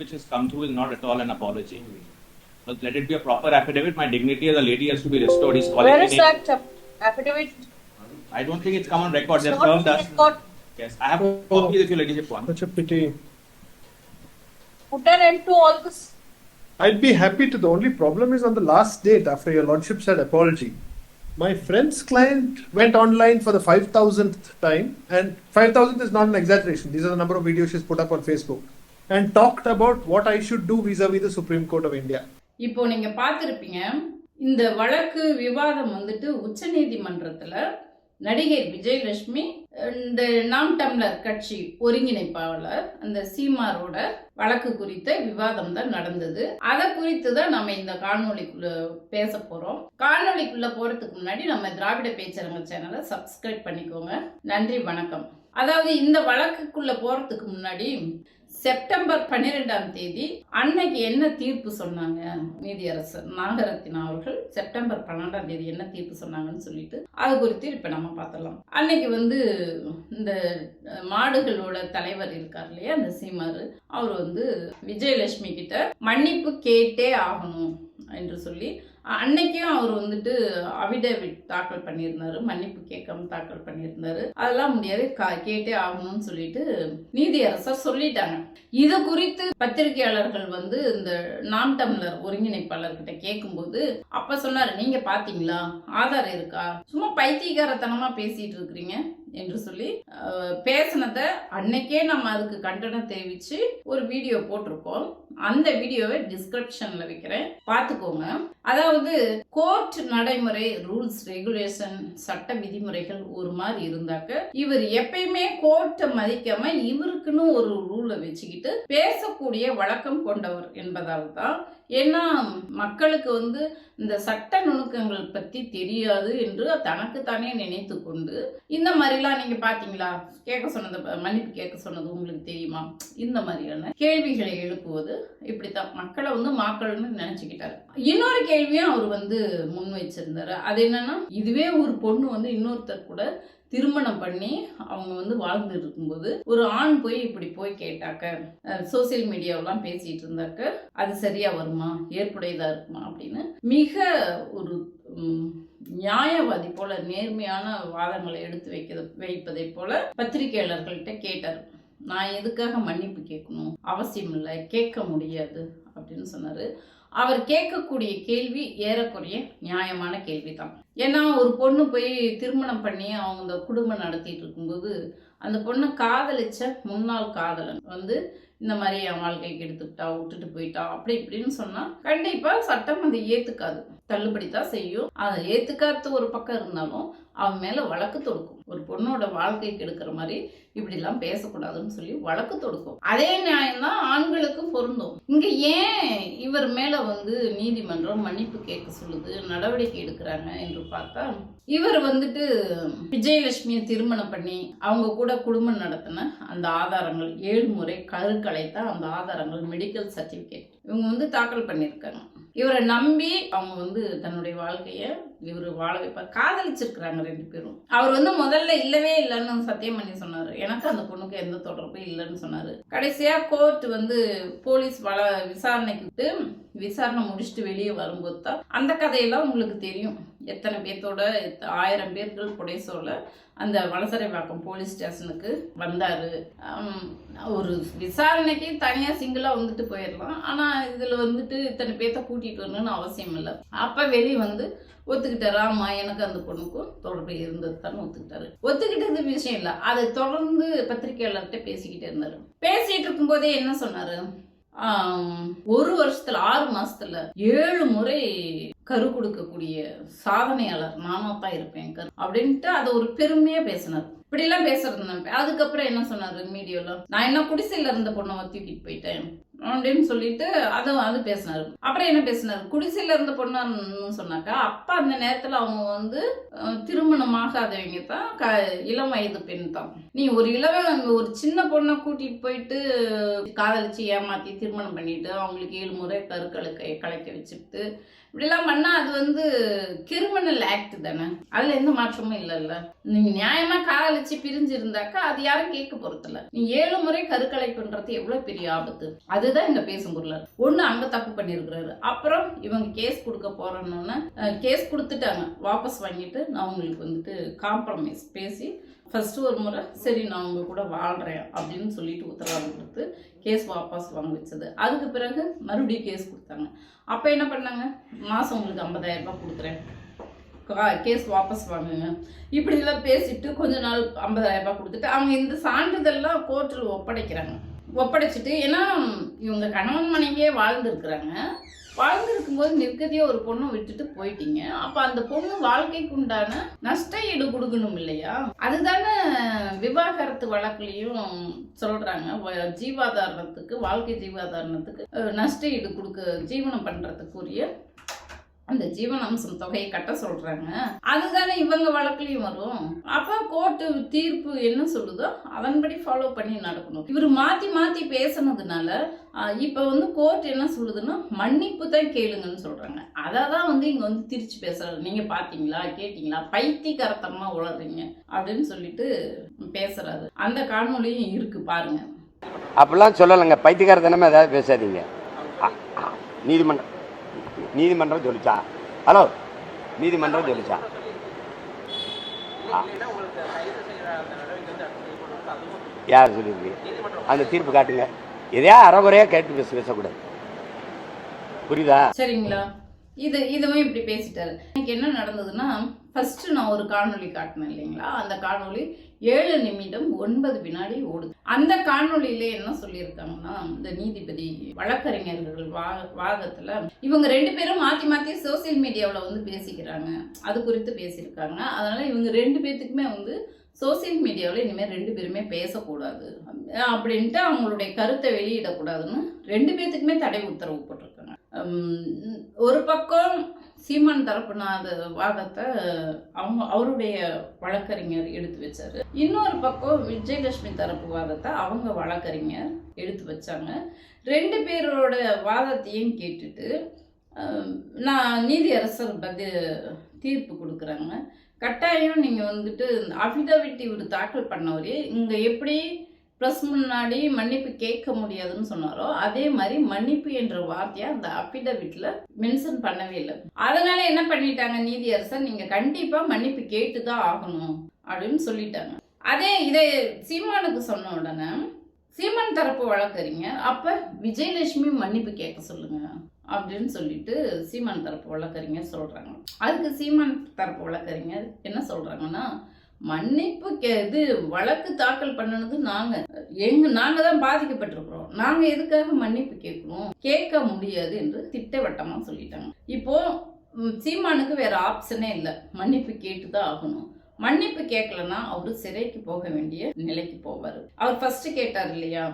which has come through is not at all an apology. But let it be a proper affidavit. My dignity as a lady has to be restored. He's calling Where me name. that affidavit? I don't think it's come on record. They've It's served us. in court. Yes, I have copies if you ladyship want. Such a pity. Put an end to all this. I'd be happy to. The only problem is on the last date after your lordship said apology. My friend's client went online for the 5000th time, and 5,000 is not an exaggeration. These are the number of videos she's put up on Facebook, and talked about what I should do vis a vis the Supreme Court இப்போ நீங்க பார்த்துருப்பீங்க இந்த வழக்கு விவாதம் வந்துட்டு உச்சநீதிமன்றத்தில் நடிகை விஜயலட்சுமி இந்த நாம் டம்ளர் கட்சி ஒருங்கிணைப்பாளர் அந்த சீமாரோட வழக்கு குறித்த விவாதம் தான் நடந்தது. அதை குறித்து தான் நம்ம இந்த காணொலிக்குள்ள பேச போறோம். காணொலிக்குள்ள போறதுக்கு முன்னாடி நம்ம திராவிட பேச்சரங்க சேனலை சப்ஸ்கிரைப் பண்ணிக்கோங்க. நன்றி வணக்கம். அதாவது இந்த வழக்குக்குள்ள போறதுக்கு முன்னாடி செப்டம்பர் பன்னிரெண்டாம் தேதி அன்னைக்கு என்ன தீர்ப்பு சொன்னாங்க? நீதியரசர் நாகரத்தினா அவர்கள் செப்டம்பர் பன்னெண்டாம் தேதி என்ன தீர்ப்பு சொன்னாங்கன்னு சொல்லிட்டு அது குறித்து இப்ப நம்ம பார்த்தலாம் அன்னைக்கு வந்து இந்த மாடுகளோட தலைவர் இருக்கார் இல்லையா? அந்த சீமாரு. அவர் வந்து விஜயலட்சுமி கிட்ட மன்னிப்பு கேட்டே ஆகணும் என்று சொல்லி அன்னைக்கும் அவர் வந்துட்டு அவிடேவிட் தாக்கல் பண்ணியிருந்தாரு. மன்னிப்பு கேட்காம தாக்கல் பண்ணியிருந்தாரு. அதெல்லாம் முடியாது. கா- கேட்டே ஆகணும்னு சொல்லிட்டு நீதியரசர் சொல்லிட்டாங்க. இது குறித்து பத்திரிகையாளர்கள் வந்து இந்த நாம் டம்ளர் ஒருங்கிணைப்பாளர்கிட்ட கேட்கும்போது அப்ப சொன்னாரு நீங்க பாத்தீங்களா? ஆதார் இருக்கா? சும்மா பைத்தியகாரத்தனமா பேசிட்டு இருக்கிறீங்க? என்று சொல்லி பேசினதை அன்னைக்கே நம்ம அதுக்கு கண்டனம் தெரிவிச்சு ஒரு வீடியோ போட்டிருக்கோம். அந்த வீடியோவை டிஸ்கிரிப்ஷன்ல வைக்கிறேன். பார்த்துக்கோங்க அதாவது கோர்ட் நடைமுறை ரூல்ஸ் ரெகுலேஷன் சட்ட விதிமுறைகள் ஒரு மாதிரி இருந்தாக்க இவர் எப்பயுமே கோர்ட்டை மதிக்காம இவருக்குன்னு ஒரு ரூலை வச்சுக்கிட்டு பேசக்கூடிய வழக்கம் கொண்டவர் என்பதால் தான் ஏன்னா மக்களுக்கு வந்து இந்த சட்ட நுணுக்கங்கள் பற்றி தெரியாது என்று தனக்குத்தானே நினைத்து கொண்டு இந்த மாதிரிலாம் நீங்கள் பார்த்தீங்களா கேட்க சொன்னது மன்னிப்பு கேட்க சொன்னது உங்களுக்கு தெரியுமா? இந்த மாதிரியான கேள்விகளை எழுப்புவது இப்படித்தான். மக்களை வந்து மாக்கள்னு நினச்சிக்கிட்டாரு. இன்னொரு கேள்வியும் அவர் வந்து முன் வச்சிருந்தாரு. அது என்னன்னா இதுவே ஒரு பொண்ணு வந்து இன்னொருத்தர் கூட திருமணம் பண்ணி அவங்க வந்து வாழ்ந்துட்டு இருக்கும்போது ஒரு ஆண் போய் இப்படி போய் கேட்டாக்க சோசியல் மீடியாவெல்லாம் பேசிட்டு இருந்தாக்க அது சரியா வருமா? ஏற்புடையதா இருக்குமா? அப்படின்னு மிக ஒரு நியாயவாதி போல நேர்மையான வாதங்களை எடுத்து வைக்கிறது வைப்பதை போல பத்திரிகையாளர்கள்ட்ட கேட்டார். நான் எதுக்காக மன்னிப்பு கேட்கணும்? அவசியம் இல்லை கேட்க முடியாது அப்படின்னு சொன்னாரு. அவர் கேட்கக்கூடிய கேள்வி ஏறக்குறைய நியாயமான கேள்வி தான் ஏன்னா ஒரு பொண்ணு போய் திருமணம் பண்ணி அவங்க அந்த குடும்பம் நடத்திட்டு இருக்கும்போது அந்த பொண்ணை காதலிச்ச முன்னாள் காதலன் வந்து இந்த மாதிரி என் வாழ்க்கைக்கு எடுத்துக்கிட்டா விட்டுட்டு போயிட்டா அப்படி இப்படின்னு சொன்னா கண்டிப்பா சட்டம் அதை ஏத்துக்காது. தள்ளுபடி தான் செய்யும். அதை ஏத்துக்காத ஒரு பக்கம் இருந்தாலும் அவன் மேலே வழக்கு தொடுக்கும். ஒரு பொண்ணோட வாழ்க்கைக்கு எடுக்கிற மாதிரி இப்படிலாம் பேசக்கூடாதுன்னு சொல்லி வழக்கு தொடுக்கும். அதே நியாயம் தான் ஆண்களுக்கும் பொருந்தும். இங்கே ஏன் இவர் மேலே வந்து நீதிமன்றம் மன்னிப்பு கேட்க சொல்லுது நடவடிக்கை எடுக்கிறாங்க என்று பார்த்தா இவர் வந்துட்டு விஜயலட்சுமியை திருமணம் பண்ணி அவங்க கூட குடும்பம் நடத்தின அந்த ஆதாரங்கள் ஏழு முறை கருக்கலைத்த அந்த ஆதாரங்கள் மெடிக்கல் சர்டிஃபிகேட் இவங்க வந்து தாக்கல் பண்ணியிருக்காங்க. இவரை நம்பி அவங்க வந்து தன்னுடைய வாழ்க்கையை இவர் வாழ வைப்பார் காதலிச்சிருக்கிறாங்க ரெண்டு பேரும். அவர் வந்து முதல்ல இல்லவே இல்லைன்னு சத்தியம் பண்ணி சொன்னாரு. எனக்கு அந்த பொண்ணுக்கு எந்த தொடர்பும் இல்லைன்னு சொன்னாரு. கடைசியா கோர்ட் வந்து போலீஸ் வள விசாரணைக்கிட்டு விசாரணை முடிச்சுட்டு வெளியே வரும்போது தான் அந்த கதையெல்லாம் உங்களுக்கு தெரியும். எத்தனை பேர்த்தோட ஆயிரம் பேர்கள் புடைசோல அந்த வளசரைவாக்கம் போலீஸ் ஸ்டேஷனுக்கு வந்தார். ஒரு விசாரணைக்கு தனியாக சிங்கிளாக வந்துட்டு போயிடலாம். ஆனால் இதில் வந்துட்டு இத்தனை பேர்த்த கூட்டிகிட்டு வரணும்னு அவசியம் இல்லை. அப்போ வெளியே வந்து ஒத்துக்கிட்டாரு ஆமா எனக்கு அந்த பொண்ணுக்கும் தொடர்பு இருந்தது தான் ஒத்துக்கிட்டாரு. ஒத்துக்கிட்டது விஷயம் இல்லை. அதை தொடர்ந்து பத்திரிகையாளர்கிட்ட பேசிக்கிட்டே இருந்தாரு. பேசிட்டு இருக்கும்போதே என்ன சொன்னாரு? ஒரு வருஷத்துல ஆறு மாசத்துல ஏழு முறை கரு கொடுக்கக்கூடிய சாதனையாளர் நானா தான் இருப்பேன் கரு அப்படின்ட்டு அதை ஒரு பெருமையா பேசினார். இப்படி எல்லாம் பேசுறது அதுக்கப்புறம் என்ன சொன்னாரு மீடியோல? நான் என்ன குடிசையில இருந்த பொண்ணை தூக்கிட்டு போயிட்டேன். அப்படின்னு சொல்லிட்டு அதை அது பேசினாரு. அப்புறம் என்ன பேசினாரு? குடிசையில இருந்த பொண்ணான்னு சொன்னாக்கா அப்பா அந்த நேரத்துல அவங்க வந்து திருமணம் திருமணமாகாதவங்க தான் க இளம் வயது பெண் தான். நீ ஒரு இளவ ஒரு சின்ன பொண்ணை கூட்டிட்டு போயிட்டு காதலிச்சு ஏமாத்தி திருமணம் பண்ணிட்டு அவங்களுக்கு ஏழு முறை கருக்களை கலைக்க வச்சுட்டு இப்படிலாம் பண்ணா அது வந்து கிரிமினல் ஆக்ட் தானே? அதுல எந்த மாற்றமும் இல்லைல்ல. நீங்க நியாயமா காதலி பிரிஞ்சு பிரிஞ்சிருந்தாக்கா அது யாரும் கேட்க போறதில்ல. நீ ஏழு முறை கருக்கலை பண்றது எவ்வளவு பெரிய ஆபத்து. அதுதான் இந்த பேசும் பொருள். ஒண்ணு அங்க தப்பு பண்ணியிருக்கிறாரு அப்புறம் இவங்க கேஸ் கொடுக்க போறோம்னு கேஸ் கொடுத்துட்டாங்க. வாபஸ் வாங்கிட்டு நான் உங்களுக்கு வந்துட்டு காம்ப்ரமைஸ் பேசி ஃபர்ஸ்ட் ஒரு முறை சரி நான் உங்க கூட வாழ்றேன் அப்படின்னு சொல்லிட்டு உத்தரவாதம் கொடுத்து கேஸ் வாபஸ் வாங்க வச்சது. அதுக்கு பிறகு மறுபடியும் கேஸ் கொடுத்தாங்க. அப்போ என்ன பண்ணாங்க? மாதம் உங்களுக்கு 50000 ரூபாய் கொடுக்குறேன். கேஸ் வாபஸ் வாங்குங்க. இப்படிலாம் பேசிட்டு கொஞ்ச நாள் 50000 ரூபாய் கொடுத்துட்டு அவங்க இந்த சான்றிதழ்லாம் கோர்ட்டில் ஒப்படைக்கிறாங்க. ஒப்படைச்சிட்டு ஏன்னா இவங்க கணவன் மனைவியே வாழ்ந்துருக்குறாங்க. வாழ்ந்துருக்கும்போது நிற்கதியே ஒரு பொண்ணு விட்டுட்டு போயிட்டீங்க. அப்போ அந்த பொண்ணு வாழ்க்கைக்கு உண்டான நஷ்ட ஈடு கொடுக்கணும் இல்லையா? அதுதானே விவாகரத்து வழக்குலையும் சொல்கிறாங்க வ- ஜீவாதாரணத்துக்கு வாழ்க்கை ஜீவாதாரணத்துக்கு நஷ்ட ஈடு கொடுக்க ஜீவனம் பண்ணுறதுக்குரிய அந்த ஜீவன் அம்சம் தொகையை கட்ட சொல்றாங்க. அதுதானே இவங்க வழக்குலயும் வரும். அப்ப கோர்ட்டு தீர்ப்பு என்ன சொல்லுதோ அதன்படி ஃபாலோ பண்ணி நடக்கணும். இவர் மாத்தி மாத்தி பேசுனதுனால இப்ப வந்து கோர்ட் என்ன சொல்லுதுன்னா மன்னிப்பு தான் கேளுங்கன்னு சொல்றாங்க. அதை தான் வந்து இங்க வந்து திரிச்சு பேசுறாரு. நீங்க பாத்தீங்களா கேட்டீங்களா? பைத்தியகரத்தமா உளறீங்க அப்படின்னு சொல்லிட்டு பேசுறாரு. அந்த காணொலியும் இருக்கு பாருங்க. அப்படிலாம் சொல்லலைங்க. பைத்தியக்காரத்தனமே ஏதாவது பேசாதீங்க. நீதிமன்றம் நீதிமன்றம் சொல்லிச்சா? ஹலோ நீதிமன்றம் சொல்லிச்சா? யார் சொல்லியிருக்கு? அந்த தீர்ப்பு காட்டுங்க. எதையா அறகுறையா கேட்டு பேச பேசக்கூடாது. புரியுதா? சரிங்களா. இது இதுவும் இப்படி பேசிட்டாரு. எனக்கு என்ன நடந்ததுன்னா ஃபர்ஸ்ட் நான் ஒரு காணொளி காட்டினேன் இல்லைங்களா? அந்த காணொளி ஏழு நிமிடம் ஒன்பது வினாடி ஓடுது. அந்த காணொலியில என்ன சொல்லியிருக்காங்கன்னா இந்த நீதிபதி வழக்கறிஞர்கள் வா வாதத்துல இவங்க ரெண்டு பேரும் மாத்தி மாத்தி சோசியல் மீடியாவில் வந்து பேசிக்கிறாங்க. அது குறித்து பேசியிருக்காங்க. அதனால இவங்க ரெண்டு பேத்துக்குமே வந்து சோசியல் மீடியாவில் இனிமேல் ரெண்டு பேருமே பேசக்கூடாது. அப்படின்ட்டு அவங்களுடைய கருத்தை வெளியிடக்கூடாதுன்னு ரெண்டு பேத்துக்குமே தடை உத்தரவு போட்டிருக்காங்க ஒரு பக்கம் சீமான் தரப்புன வாதத்தை அவங்க அவருடைய வழக்கறிஞர் எடுத்து வச்சார். இன்னொரு பக்கம் விஜயலட்சுமி தரப்பு வாதத்தை அவங்க வழக்கறிஞர் எடுத்து வச்சாங்க. ரெண்டு பேரோட வாதத்தையும் கேட்டுட்டு நான் நீதியரசர் பதில் தீர்ப்பு கொடுக்குறாங்க. கட்டாயம் நீங்கள் வந்துட்டு அஃபிடவிட் இவர் தாக்கல் பண்ணவரே இங்கே எப்படி ப்ரெஸ் முன்னாடி மன்னிப்பு கேட்க முடியாதுன்னு சொன்னாரோ அதே மாதிரி மன்னிப்பு என்ற வார்த்தையை அந்த அஃபிடவிட்ல மென்ஷன் பண்ணவே இல்லை. அதனால என்ன பண்ணிட்டாங்க நீதியரசர் நீங்க கண்டிப்பா மன்னிப்பு கேட்டு தான் ஆகணும் அப்படின்னு சொல்லிட்டாங்க. அதே இதை சீமானுக்கு சொன்ன உடனே சீமான் தரப்பு வழக்கறிஞர் அப்ப விஜயலட்சுமி மன்னிப்பு கேட்க சொல்லுங்க அப்படின்னு சொல்லிட்டு சீமான் தரப்பு வழக்கறிஞர் சொல்றாங்க. அதுக்கு சீமான் தரப்பு வழக்கறிஞர் என்ன சொல்றாங்கன்னா மன்னிப்பு கே இது வழக்கு தாக்கல் பண்ணனது நாங்க. எங்க நாங்க தான் பாதிக்கப்பட்டிருக்கிறோம். நாங்க எதுக்காக மன்னிப்பு கேட்கணும் கேட்க முடியாது என்று திட்டவட்டமா சொல்லிட்டாங்க. இப்போ சீமானுக்கு வேற ஆப்ஷனே இல்லை. மன்னிப்பு கேட்டு தான் ஆகணும். மன்னிப்பு கேட்கலன்னா அவரு சிறைக்கு போக வேண்டிய நிலைக்கு போவார். அவர் ஃபர்ஸ்ட் கேட்டார் இல்லையா?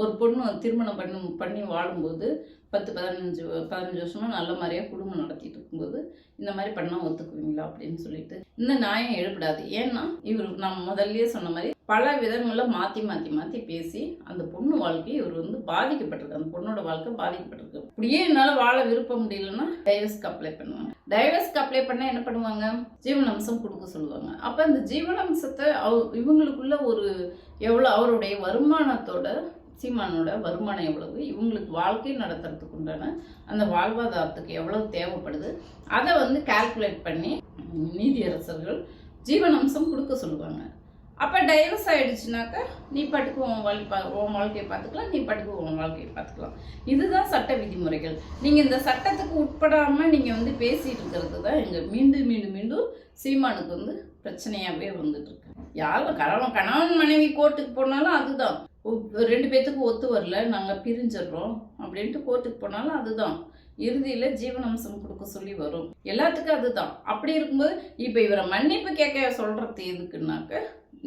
ஒரு பொண்ணு திருமணம் பண்ணி பண்ணி வாழும்போது பத்து பதினஞ்சு பதினஞ்சு வருஷமாக நல்ல மாதிரியாக குடும்பம் நடத்திட்டு இருக்கும்போது இந்த மாதிரி பண்ணால் ஒத்துக்குவீங்களா அப்படின்னு சொல்லிட்டு. இந்த நியாயம் எழுப்படாது ஏன்னா இவர் நம்ம முதல்லயே சொன்ன மாதிரி பல விதங்களில் மாற்றி மாற்றி மாற்றி பேசி அந்த பொண்ணு வாழ்க்கை இவர் வந்து பாதிக்கப்பட்டிருக்கு. அந்த பொண்ணோட வாழ்க்கை பாதிக்கப்பட்டிருக்கு. அப்படியே என்னால் வாழ விருப்பம் முடியலன்னா டைவர்ஸ்க்கு அப்ளை பண்ணுவாங்க. டைவர்ஸ்க்கு அப்ளை பண்ணால் என்ன பண்ணுவாங்க? ஜீவனம்சம் கொடுக்க சொல்லுவாங்க. அப்போ அந்த ஜீவனம்சத்தை அவ் இவங்களுக்குள்ள ஒரு எவ்வளோ அவருடைய வருமானத்தோட சீமானோட வருமானம் எவ்வளவு இவங்களுக்கு வாழ்க்கை நடத்துறதுக்கு உண்டான அந்த வாழ்வாதாரத்துக்கு எவ்வளவு தேவைப்படுது அதை வந்து கால்குலேட் பண்ணி நீதியரசர்கள் ஜீவனம்சம் கொடுக்க சொல்லுவாங்க. அப்போ டைவர்ஸ் ஆயிடுச்சுனாக்கா நீ பாட்டுக்கு உன் வாழ்க்கை பா உன் வாழ்க்கையை பார்த்துக்கலாம் நீ பாட்டுக்கு உன் வாழ்க்கையை பார்த்துக்கலாம். இதுதான் சட்ட விதிமுறைகள். நீங்கள் இந்த சட்டத்துக்கு உட்படாமல் நீங்கள் வந்து பேசிகிட்டு இருக்கிறது தான் எங்கள் மீண்டும் மீண்டும் மீண்டும் சீமானுக்கு வந்து பிரச்சனையாகவே வந்துட்டுருக்கு யாரும் கணவன் கணவன் மனைவி கோர்ட்டுக்கு போனாலும் அதுதான். ரெண்டு பேத்துக்கு ஒத்து வரல நாங்கள் பிரிஞ்சிடுறோம் அப்படின்ட்டு கோர்ட்டுக்கு போனாலும் அதுதான். இறுதியில் ஜீவனம்சம் கொடுக்க சொல்லி வரும். எல்லாத்துக்கும் அதுதான். அப்படி இருக்கும்போது இப்போ இவரை மன்னிப்பு கேட்க சொல்கிறது எதுக்குன்னாக்க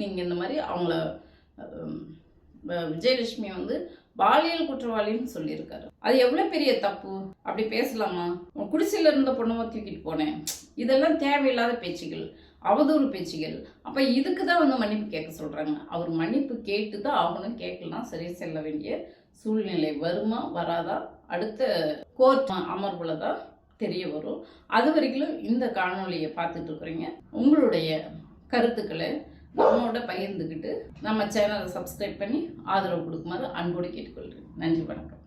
நீங்கள் இந்த மாதிரி அவங்கள விஜயலட்சுமி வந்து பாலியல் குற்றவாளின்னு சொல்லியிருக்காரு. அது எவ்வளோ பெரிய தப்பு? அப்படி பேசலாமா? உன் குடிசையில் இருந்த பொண்ணை தூக்கிட்டு போனேன். இதெல்லாம் தேவையில்லாத பேச்சுகள். அவதூறு பேச்சுகள். அப்போ இதுக்கு தான் வந்து மன்னிப்பு கேட்க சொல்கிறாங்க அவர் மன்னிப்பு கேட்டு தான் அவனும் கேட்கலாம். சரி செல்ல வேண்டிய சூழ்நிலை வருமா வராதா? அடுத்த கோர்ட் அமர்வில் தான் தெரிய வரும். அது வரைக்கும் இந்த காணொளியை பார்த்துட்டு இருக்கிறீங்க. உங்களுடைய கருத்துக்களை நம்மோட பகிர்ந்துக்கிட்டு நம்ம சேனலை சப்ஸ்கிரைப் பண்ணி ஆதரவு கொடுக்குமாறு அன்போடு கேட்டுக்கொள்கிறேன். நன்றி வணக்கம்.